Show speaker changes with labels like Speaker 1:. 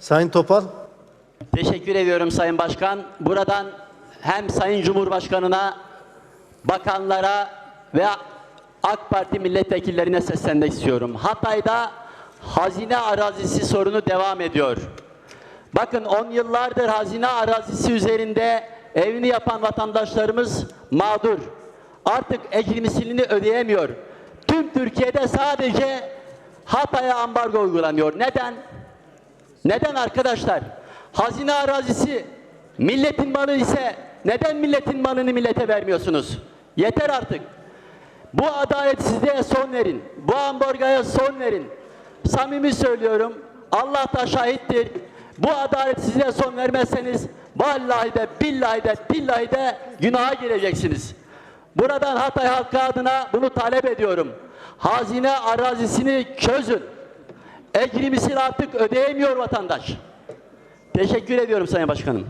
Speaker 1: Sayın Topal.
Speaker 2: Teşekkür ediyorum Sayın Başkan. Buradan hem Sayın Cumhurbaşkanı'na, bakanlara ve AK Parti milletvekillerine seslenmek istiyorum. Hatay'da hazine arazisi sorunu devam ediyor. Bakın 10 yıllardır hazine arazisi üzerinde evini yapan vatandaşlarımız mağdur. Artık ecrimsini ödeyemiyor. Tüm Türkiye'de sadece Hatay'a ambargo uygulanıyor. Neden? Neden arkadaşlar? Hazine arazisi milletin malı ise neden milletin malını millete vermiyorsunuz? Yeter artık. Bu adaletsizliğe son verin. Bu ambargoya son verin. Samimi söylüyorum. Allah da şahittir. Bu adaletsizliğe son vermezseniz vallahi de billahi de tillahi de günaha gireceksiniz. Buradan Hatay halkı adına bunu talep ediyorum. Hazine arazisini çözün. Ecrimisini artık ödeyemiyor vatandaş. Teşekkür ediyorum Sayın Başkanım.